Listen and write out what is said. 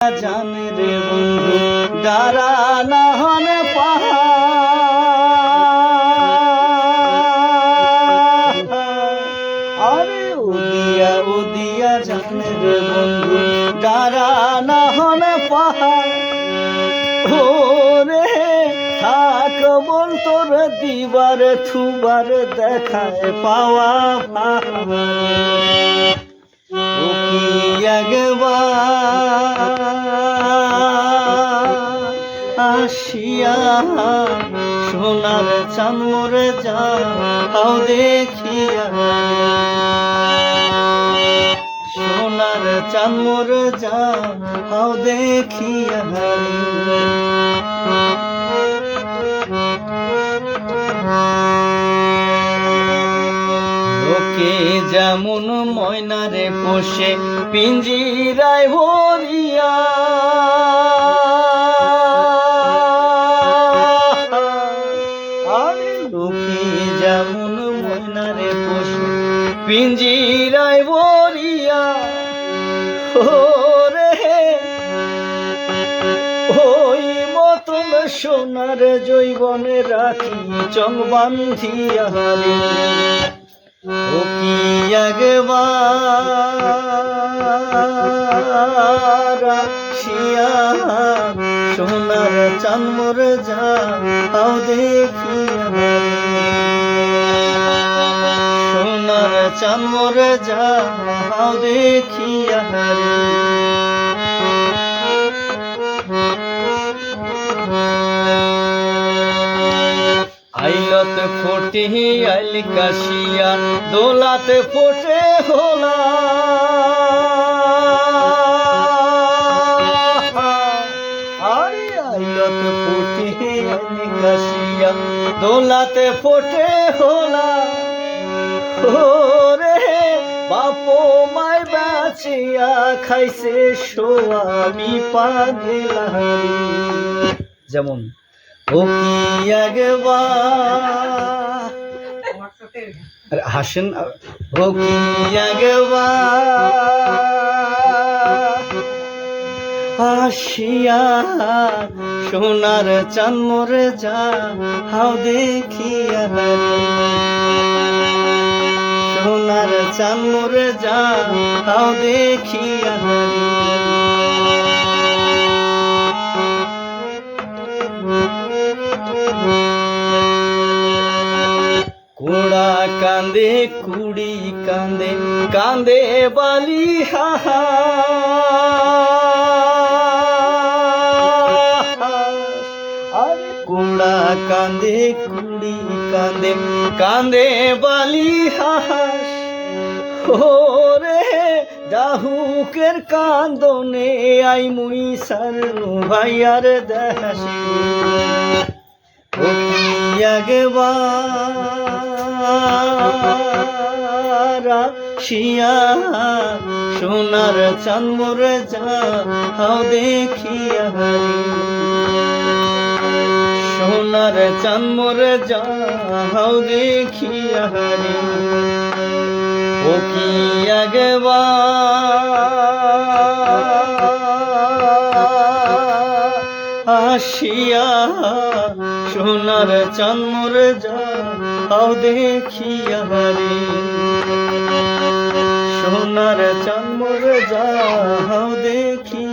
জানে রে বন্ধু ডারা না হন আরে উদিয়া উদিয়া জানে রে বন্ধু ডারা না হন পাহাড়। ওরে থাক বল তোর দিবার, থুবার দেখায় পাওয়া ও একবার আসিয়া সোনার চাঁদমর যাও দেখিয়া সোনার চাঁদমর যাও দেখিয়া লোকে যেমন ময়নারে পোষে, পিঞ্জিরায় ভরিয়া পিঞ্জিরায় ভরিয়া ওরে ওই মতন সোনার জৈবনে রাখি, চং বান্ধিয়া রে ও কি শিয়া সোনার চাঁদমর যাও দেখিয়া রে। সোনার যাও দেখিয়া রে। আইলত ফোটে আইল কাশিয়া, দোলাতে ফোটে হোলা আইলত ফোটে আইল কাশিয়া, দোলাতে ফোটে হোলা মায় বাঁচিয়া খাইছে সোয়ামি পাগলারি যেমন, ও কি একবার? হাসেন, ও কি আসিয়া সোনার চাঁদমর যা, হাও দেখিয়া। সোনার চাঁদমর যা হাও দেখিয়া। কোড়া কান্দে, কুড়ি কান্দে কান্দে বালি আরে কোড়া কান্দে, কুড়ি কান্দে কান্দে বালি হাহাস ওরে দাহুকের কান্দনে আই মুই সার ভাইয়ার কি একবার শিয়া সোনার চাঁদমর যাও দেখিয়া রে। সোনার চাঁদমর যাও দেখিয়া রে। ও কি একবার আসিয়া সোনার চাঁদমর যাও দেখিয়া রে সোনার চাঁদমর যাও দেখি